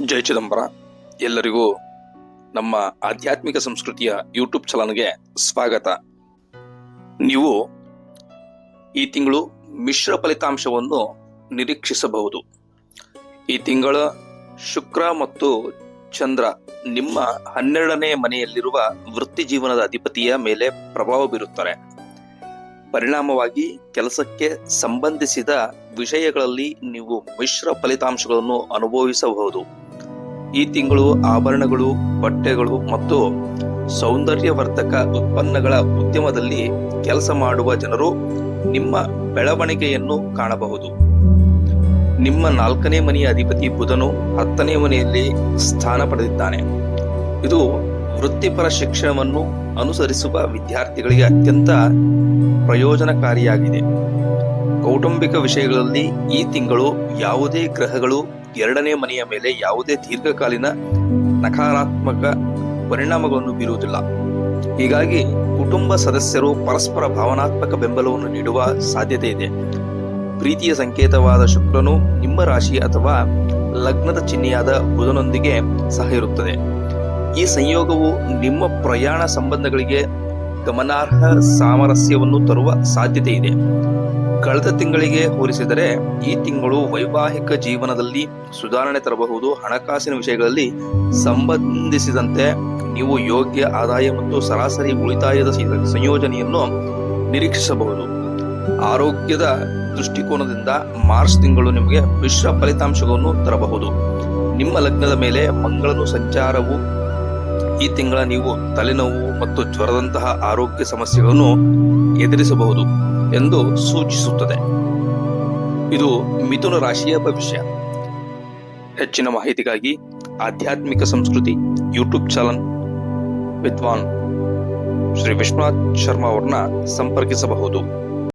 ಜೈ ಚಿದಂಬರ. ಎಲ್ಲರಿಗೂ ನಮ್ಮ ಆಧ್ಯಾತ್ಮಿಕ ಸಂಸ್ಕೃತಿಯ ಯೂಟ್ಯೂಬ್ ಚಾನಲ್ಗೆ ಸ್ವಾಗತ. ನೀವು ಈ ತಿಂಗಳು ಮಿಶ್ರ ಫಲಿತಾಂಶವನ್ನು ನಿರೀಕ್ಷಿಸಬಹುದು. ಈ ತಿಂಗಳ ಶುಕ್ರ ಮತ್ತು ಚಂದ್ರ ನಿಮ್ಮ ಹನ್ನೆರಡನೇ ಮನೆಯಲ್ಲಿರುವ ವೃತ್ತಿ ಜೀವನದ ಅಧಿಪತಿಯ ಮೇಲೆ ಪ್ರಭಾವ ಬೀರುತ್ತಾರೆ. ಪರಿಣಾಮವಾಗಿ ಕೆಲಸಕ್ಕೆ ಸಂಬಂಧಿಸಿದ ವಿಷಯಗಳಲ್ಲಿ ನೀವು ಮಿಶ್ರ ಫಲಿತಾಂಶಗಳನ್ನು ಅನುಭವಿಸಬಹುದು. ಈ ತಿಂಗಳು ಆಭರಣಗಳು, ಬಟ್ಟೆಗಳು ಮತ್ತು ಸೌಂದರ್ಯವರ್ಧಕ ಉತ್ಪನ್ನಗಳ ಉದ್ಯಮದಲ್ಲಿ ಕೆಲಸ ಮಾಡುವ ಜನರು ನಿಮ್ಮ ಬೆಳವಣಿಗೆಯನ್ನು ಕಾಣಬಹುದು. ನಿಮ್ಮ ನಾಲ್ಕನೇ ಮನೆಯ ಅಧಿಪತಿ ಬುಧನು ಹತ್ತನೇ ಮನೆಯಲ್ಲಿ ಸ್ಥಾನ ಪಡೆದಿದ್ದಾನೆ. ಇದು ವೃತ್ತಿಪರ ಶಿಕ್ಷಣವನ್ನು ಅನುಸರಿಸುವ ವಿದ್ಯಾರ್ಥಿಗಳಿಗೆ ಅತ್ಯಂತ ಪ್ರಯೋಜನಕಾರಿಯಾಗಿದೆ. ಕೌಟುಂಬಿಕ ವಿಷಯಗಳಲ್ಲಿ ಈ ತಿಂಗಳು ಯಾವುದೇ ಗ್ರಹಗಳು ಎರಡನೇ ಮನೆಯ ಮೇಲೆ ಯಾವುದೇ ದೀರ್ಘಕಾಲೀನ ನಕಾರಾತ್ಮಕ ಪರಿಣಾಮಗಳನ್ನು ಬೀರುವುದಿಲ್ಲ. ಹೀಗಾಗಿ ಕುಟುಂಬ ಸದಸ್ಯರು ಪರಸ್ಪರ ಭಾವನಾತ್ಮಕ ಬೆಂಬಲವನ್ನು ನೀಡುವ ಸಾಧ್ಯತೆ ಇದೆ. ಪ್ರೀತಿಯ ಸಂಕೇತವಾದ ಶುಕ್ರನು ನಿಮ್ಮ ರಾಶಿ ಅಥವಾ ಲಗ್ನದ ಚಿಹ್ನೆಯಾದ ಬುಧನೊಂದಿಗೆ ಸಹ ಇರುತ್ತದೆ. ಈ ಸಂಯೋಗವು ನಿಮ್ಮ ಪ್ರಯಾಣ ಸಂಬಂಧಗಳಿಗೆ ಗಮನಾರ್ಹ ಸಾಮರಸ್ಯವನ್ನು ತರುವ ಸಾಧ್ಯತೆ ಇದೆ ಕಳೆದ ತಿಂಗಳಿಗೆ ಹೋಲಿಸಿದರೆ ಈ ತಿಂಗಳು ವೈವಾಹಿಕ ಜೀವನದಲ್ಲಿ ಸುಧಾರಣೆ ತರಬಹುದು. ಹಣಕಾಸಿನ ವಿಷಯಗಳಲ್ಲಿ ಸಂಬಂಧಿಸಿದಂತೆ ನೀವು ಯೋಗ್ಯ ಆದಾಯ ಮತ್ತು ಸರಾಸರಿ ಉಳಿತಾಯದ ಸಂಯೋಜನೆಯನ್ನು ನಿರೀಕ್ಷಿಸಬಹುದು. ಆರೋಗ್ಯದ ದೃಷ್ಟಿಕೋನದಿಂದ ಮಾರ್ಚ್ ತಿಂಗಳು ನಿಮಗೆ ಮಿಶ್ರ ಫಲಿತಾಂಶಗಳನ್ನು ತರಬಹುದು. ನಿಮ್ಮ ಲಗ್ನದ ಮೇಲೆ ಮಂಗಳನು ಸಂಚಾರವು ಈ ತಿಂಗಳ ನೀವು ತಲೆನೋವು ಮತ್ತು ಜ್ವರದಂತಹ ಆರೋಗ್ಯ ಸಮಸ್ಯೆಗಳನ್ನು ಎದುರಿಸಬಹುದು ಎಂದು ಸೂಚಿಸುತ್ತದೆ. ಇದು ಮಿಥುನ ರಾಶಿಯ ಭವಿಷ್ಯ. ಹೆಚ್ಚಿನ ಮಾಹಿತಿಗಾಗಿ ಆಧ್ಯಾತ್ಮಿಕ ಸಂಸ್ಕೃತಿ ಯೂಟ್ಯೂಬ್ ಚಾನಲ್ ವಿದ್ವಾನ್ ಶ್ರೀ ವಿಶ್ವನಾಥ್ ಶರ್ಮಾ ಅವರನ್ನ ಸಂಪರ್ಕಿಸಬಹುದು.